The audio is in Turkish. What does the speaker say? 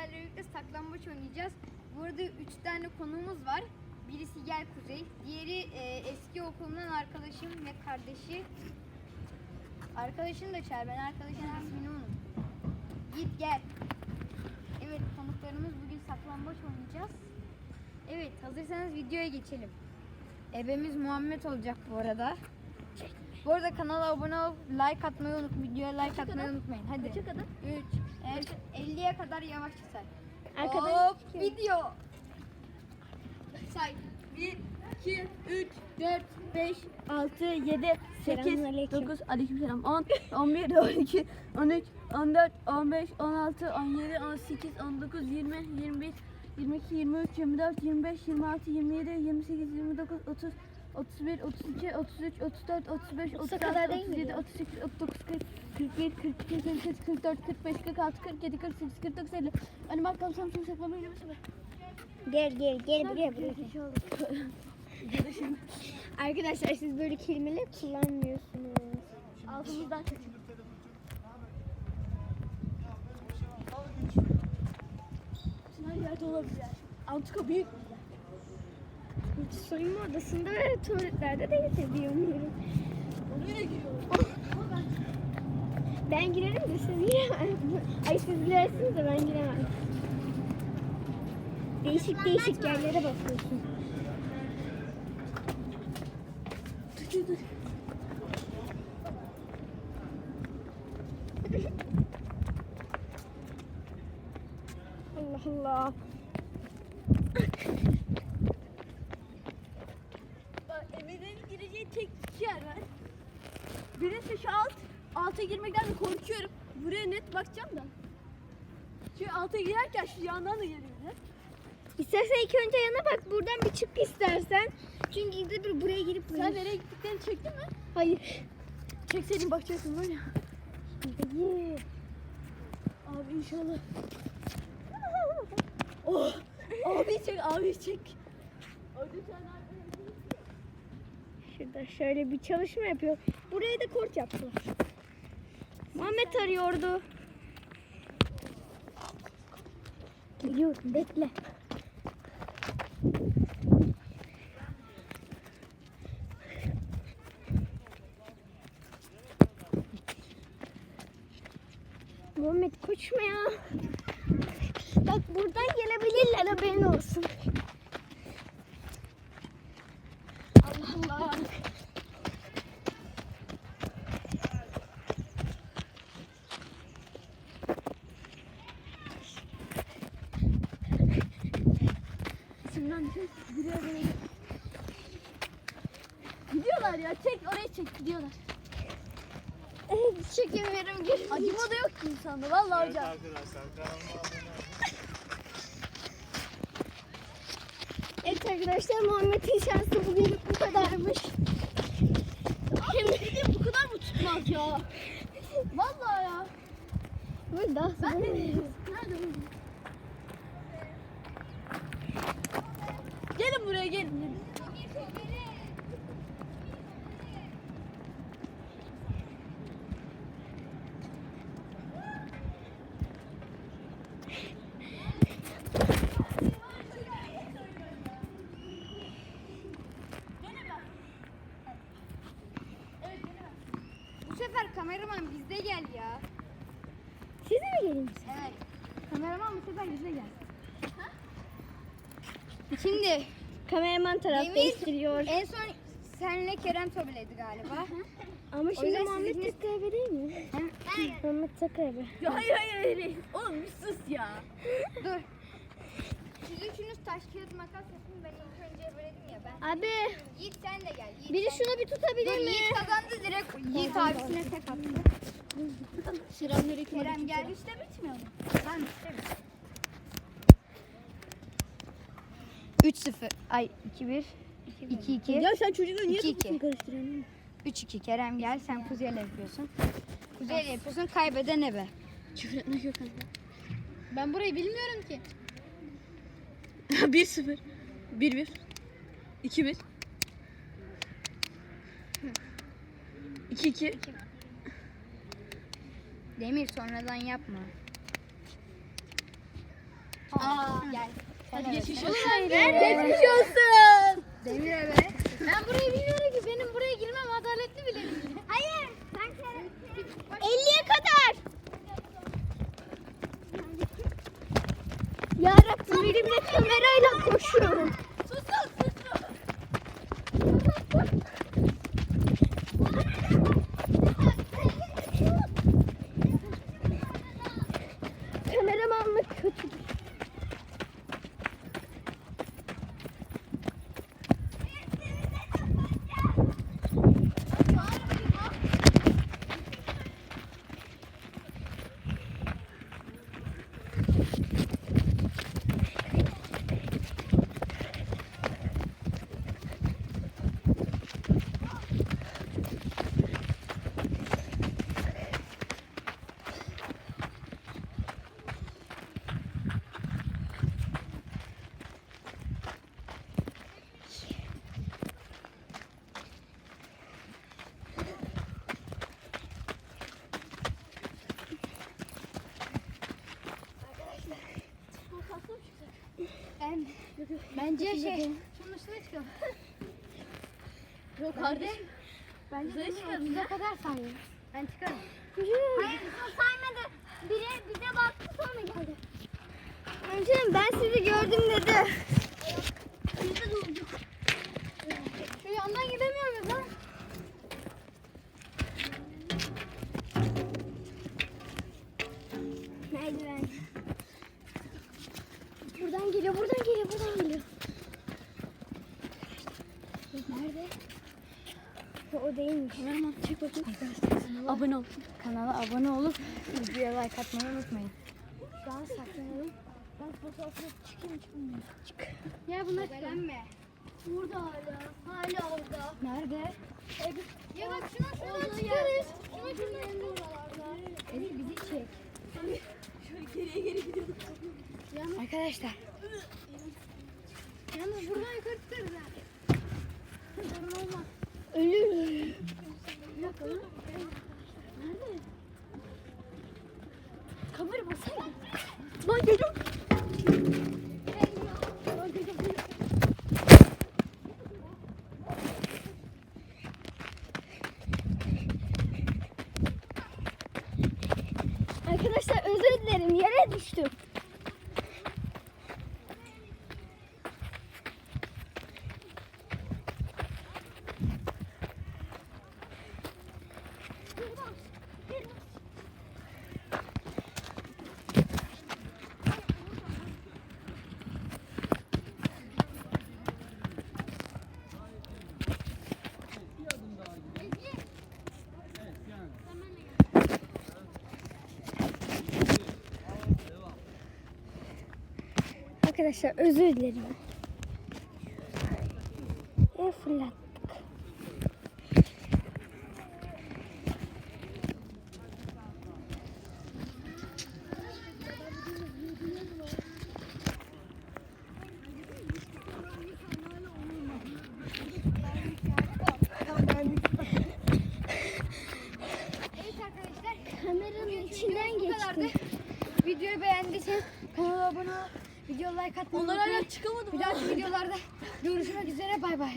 sizlerle birlikte saklambaç oynayacağız. Burada üç tane konuğumuz var. Birisi Gel Kuzey, diğeri e, eski okulundan arkadaşım ve kardeşi. Arkadaşını da çağır, ben arkadaşının ismini unuttum. Git gel. Evet, konuklarımız bugün saklambaç oynayacağız. Evet, hazırsanız videoya geçelim. Ebemiz Muhammed olacak bu arada. Bu arada kanala abone olup like atmayı unut, videoya like atmayı unutmayın. Hadi. Kaça kadar? 3, evet, 50'ye kadar yavaşça say. Arkadan Hop, video. Say. 1, 2, 3, 4, 5, 6, 7, 8, Selamünaleyküm. 9, aleykümselam, 10, 11, 12, 13, 14, 15, 16, 17, 18, 19, 20, 21, 22, 23, 24, 25, 26, 27, 28, 29, 30, 31, 32, 33, 34, 35, 36, kadar değil 37, miydi? 38, 39, 40, 41, 42, 43, 44, 45, 46, 47, 48, 49, 50. Hadi bakalım Samsun saklamayı mı Gel gel gel buraya buraya. Arkadaşlar siz böyle kelimeler kullanmıyorsunuz. Altımızdan çekin. Her yerde olabilir. Antika büyük. Soyunma odasında ve tuvaletlerde de yetebiliyorum. Oraya giriyor. Ben girerim de siz giremez. Ay siz girersiniz de ben giremem. Değişik değişik yerlere bakıyorsun. Dur dur dur. Allah Allah. Bak Emir'in gireceği tek iki yer var. Birisi şu alt. Alta girmekten de korkuyorum. Buraya net bakacağım da. Şu alta girerken şu yandan da geliyor. İstersen ilk önce yana bak. Buradan bir çık istersen. Çünkü ikide bir buraya girip Sen buraya. nereye gittiklerini çektin mi? Hayır. Çekseydin bakacaksın ya. Hayır. Abi inşallah. Oh. Abi çek, abi çek. Şurada şöyle bir çalışma yapıyor. Buraya da kort yaptılar. Muhammed arıyordu. Geliyorum bekle. Muhammed koşma ya. Bak buradan gelebilirler haberin olsun. Allah Allah. İçimden giriyor böyle. Gidiyorlar ya çek oraya çek gidiyorlar. Evet, çekemiyorum geri. Acıma da yok ki insanda vallahi hocam. Arkadaşlar kanalıma abone olun. Evet arkadaşlar Muhammed'in şansı bugün bu kadarmış. Şimdi bu kadar mı tutmaz ya? Vallahi ya. Burada. Ben de Nerede bu? Gelin buraya gelin. sefer kameraman bizde gel ya. Siz mi gelin? Evet. Kameraman bu sefer bizde gel. Şimdi Kameraman taraf Demir- değiştiriyor. en son senle Kerem sobeledi galiba. Ama şimdi Muhammed tek kaybı değil mi? Muhammed tek kaybı. Ya hayır hayır hayır. Oğlum bir sus ya. Dur. Siz üçünüz taş kağıt makas yapın ben ilk önce ebeledim ya ben. Abi Yiğit sen de gel. Yiğit biri sen- şunu bir tutabilir Dur, mi? Yiğit kazandı direkt Yiğit abisine tek attı. Kerem geldi işte bitmiyor mu? Ben işte 3-0. Ay 2-1. 2-2. Ya sen çocuğu niye İki, iki. kafasını karıştırıyorsun? 3-2 Kerem gel sen Kuzey'le yapıyorsun. Kuzey'le yapıyorsun kaybeden ebe. Küfür etmek yok kanka. Ben burayı bilmiyorum ki. 1-0. 1-1. 2-1. 2-2. Demir sonradan yapma. Aa gel. Hadi geçmiş olsun. Geçmiş olsun. Demir eve. Ben burayı bilmiyorum ki. Benim buraya girmem adaletli bile değil. Hayır. Sen 50'ye kadar. Yarabbim elimle kamerayla koşuyorum. Bence şey. Şunun üstüne çıkalım. Yok kardeşim. Bence de çıkalım bize kadar sayın. Ben çıkarım. Hayır o saymadı. Biri bize baktı sonra geldi. Hemşerim ben sizi gördüm dedi. O değilmiş. Kameraman çek bakayım. Abone ol. Kanala abone olup videoya like atmayı unutmayın. Şu an saklanalım. Ben fotoğrafına çıkayım çıkmayayım. Çık. Ya bunlar çıkalım. Burada hala. Hala orada. Nerede? Ya bak şuna şuradan çıkarız. Şuna şuradan Elif bizi çek. Şöyle geriye geri gidiyoruz. Arkadaşlar. Kamera basana. Lan geliyor. Arkadaşlar özür dilerim yere düştüm. Arkadaşlar özür dilerim. E fırlattık. Evet arkadaşlar. Kameranın içinden Bu kadardı. geçti. Videoyu beğendiyseniz kanala abone ol. Video like atmayı Onlar unutmayın. hala çıkamadı. Bir dahaki videolarda görüşmek üzere. Bay bay.